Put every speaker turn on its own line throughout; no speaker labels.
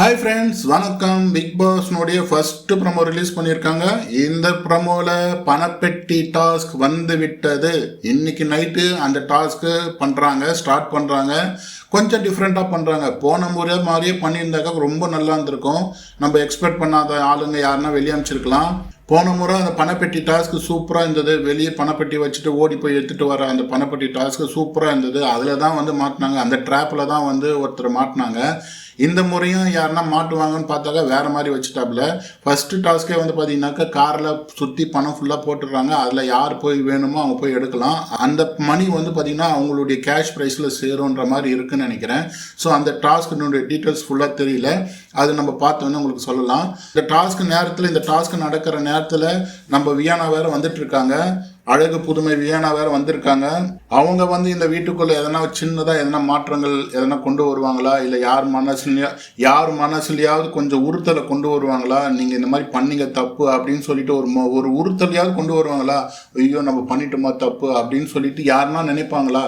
Hi friends வணக்கம். Big பாஸ்னுடைய first promo release பண்ணியிருக்காங்க. இந்த ப்ரமோவில் பணப்பெட்டி டாஸ்க் வந்து விட்டது. இன்னைக்கு நைட்டு அந்த டாஸ்க்கு பண்ணுறாங்க ஸ்டார்ட் பண்ணுறாங்க கொஞ்சம் டிஃப்ரெண்ட்டாக பண்ணுறாங்க போன முறை மாதிரியே பண்ணியிருந்தாக்கா ரொம்ப நல்லா இருந்திருக்கும். நம்ம எக்ஸ்பெக்ட் பண்ணாத ஆளுங்க யாருன்னா வெளியே அனுப்பிச்சிருக்கலாம். போன முறை அந்த பணப்பெட்டி டாஸ்க்கு சூப்பராக இருந்தது. வெளியே பணப்பெட்டி வச்சுட்டு ஓடி போய் எடுத்துட்டு வர அந்த பணப்பெட்டி டாஸ்க்கு சூப்பராக இருந்தது. அதில் தான் வந்து மாட்டினாங்க. அந்த ட்ராப்பில் தான் வந்து ஒருத்தர் மாட்டினாங்க. இந்த முறையும் யாருன்னா மாட்டுவாங்கன்னு பார்த்தாக்கா வேற மாதிரி வச்சுட்டாப்புல. ஃபர்ஸ்ட் டாஸ்க்கே வந்து பார்த்தீங்கன்னாக்கா காரில் சுற்றி பணம் ஃபுல்லாக போட்டுடுறாங்க. அதில் யார் போய் வேணுமோ அவங்க போய் எடுக்கலாம். அந்த மணி வந்து பார்த்தீங்கன்னா அவங்களுடைய கேஷ் ப்ரைஸில் சேரும்ன்ற மாதிரி இருக்குன்னு நினைக்கிறேன். ஸோ அந்த டாஸ்க்கினுடைய டீட்டெயில்ஸ் ஃபுல்லாக தெரியல. அது நம்ம பார்த்து வந்து உங்களுக்கு சொல்லலாம். இந்த டாஸ்க் நேரத்தில் இந்த டாஸ்க் நடக்கிற நேரத்தில் நம்ம வியானா வேறு வந்துட்டு இருக்காங்க. அழகு புதுமை வியானா வேற வந்திருக்காங்க. அவங்க வந்து இந்த வீட்டுக்குள்ள எதனா சின்னதா எதனா மாற்றங்கள் எதனா கொண்டு வருவாங்களா? இல்லை யார் மனசுலயா யார் மனசுலயாவது கொஞ்சம் உறுத்தலை கொண்டு வருவாங்களா? நீங்க இந்த மாதிரி பண்ணீங்க தப்பு அப்படின்னு சொல்லிட்டு ஒரு ஒரு உறுத்தலையாவது கொண்டு வருவாங்களா? ஐயோ நம்ம பண்ணிட்டோமா தப்பு அப்படின்னு சொல்லிட்டு யாருன்னா நினைப்பாங்களா?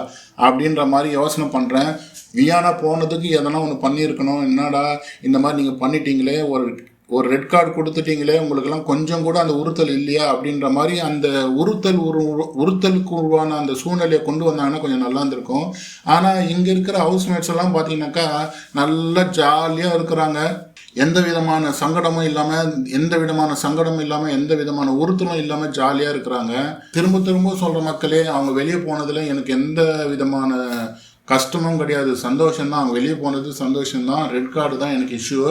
அப்படின்ற மாதிரி யோசனை பண்றேன். வியானா போனதுக்கு எதனா ஒன்று பண்ணியிருக்கணும். என்னடா இந்த மாதிரி நீங்கள் பண்ணிட்டீங்களே ஒரு ஒரு ரெட் கார்டு கொடுத்துட்டீங்களே உங்களுக்கெல்லாம் கொஞ்சம் கூட அந்த உறுத்தல் இல்லையா அப்படின்ற மாதிரி அந்த உறுத்தல் உரு உறுத்தலுக்கு உருவான அந்த சூழ்நிலையை கொண்டு வந்தாங்கன்னா கொஞ்சம் நல்லா இருந்திருக்கும். ஆனால் இங்கே இருக்கிற ஹவுஸ்மேட்ஸ் எல்லாம் பார்த்தீங்கன்னாக்கா நல்லா ஜாலியாக இருக்கிறாங்க. எந்த விதமான சங்கடமும் இல்லாமல் எந்த விதமான சங்கடமும் இல்லாமல் எந்த விதமான உறுத்தலும் இல்லாமல் ஜாலியாக இருக்கிறாங்க. திரும்ப திரும்ப சொல்கிற மக்களே அவங்க வெளியே போனதில் எனக்கு எந்த விதமான கஷ்டமும் கிடையாது. சந்தோஷம்தான். அவங்க வெளியே போனது சந்தோஷம்தான். ரெட் கார்டு தான் எனக்கு இஷ்யூ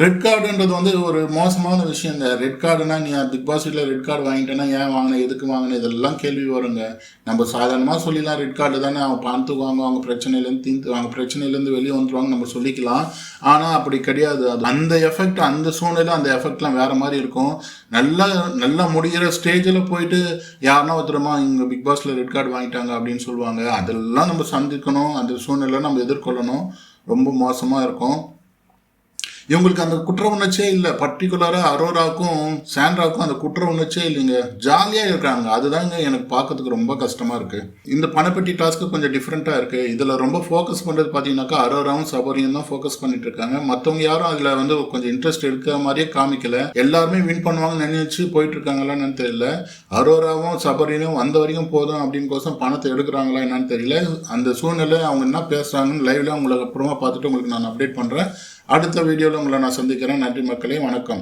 ரெட் கார்டுன்றது வந்து ஒரு மோசமான விஷயம் இந்த ரெட் கார்டுனா நீ பிக் பாஸ் வீட்டில் ரெட் கார்டு வாங்கிட்டேன்னா ஏன் வாங்கின எதுக்கு வாங்கின? இதெல்லாம் கேள்வி வருங்க. நம்ம சாதாரணமாக சொல்லிடலாம் ரெட் கார்டு தானே. அவங்க பார்த்துக்குவாங்க அவங்க பிரச்சனையிலேருந்து தீர்த்து அவங்க பிரச்சனையிலேருந்து வெளியே வந்துருவாங்க நம்ம சொல்லிக்கலாம். ஆனால் அப்படி கிடையாது. அது அந்த எஃபெக்ட் அந்த சூழ்நிலை அந்த எஃபெக்ட்லாம் வேற மாதிரி இருக்கும். நல்லா நல்லா முடிகிற ஸ்டேஜில் போயிட்டு யாருன்னா ஒருத்தரமா இங்கே பிக் பாஸில் ரெட் கார்டு வாங்கிட்டாங்க அப்படின்னு சொல்லுவாங்க. அதெல்லாம் நம்ம சந்திக்கணும். அந்த சூழ்நிலை நம்ம எதிர்கொள்ளணும். ரொம்ப மோசமாக இருக்கும். இவங்களுக்கு அந்த குற்ற உணர்ச்சியே இல்லை. பர்டிகுலராக அரோராக்கும் சாண்ட்ராக்கும் அந்த குற்ற உணர்ச்சியே இல்லைங்க. ஜாலியாக இருக்காங்க. அதுதாங்க எனக்கு பார்க்கறதுக்கு ரொம்ப கஷ்டமாக இருக்குது இந்த பணப்பெட்டி டாஸ்க்கு கொஞ்சம் டிஃப்ரெண்ட்டாக இருக்குது இதில் ரொம்ப ஃபோக்கஸ் பண்ணுறது பார்த்தீங்கன்னாக்கா அரோராவும் சபோரியும் தான் ஃபோக்கஸ் பண்ணிட்டு இருக்காங்க. மற்றவங்க யாரும் அதில் வந்து கொஞ்சம் இன்ட்ரெஸ்ட் எடுக்கிற மாதிரியே காமிக்கல. எல்லாருமே வின் பண்ணுவாங்கன்னு நினைச்சு போயிட்டு இருக்காங்களான்னு தெரியல. அரோராவும் சபரினும் வந்த வரைக்கும் போதும் அப்படின்னு கோசம் பணத்தை எடுக்கிறாங்களா என்னன்னு தெரியல. அந்த சூழ்நிலை அவங்க என்ன பேசுகிறாங்கன்னு லைவ்ல உங்களுக்கு அப்புறமா பார்த்துட்டு உங்களுக்கு நான் அப்டேட் பண்ணுறேன் அடுத்த வீடியோவில் உங்களை நான் சந்திக்கிறேன். நன்றி மக்களே வணக்கம்.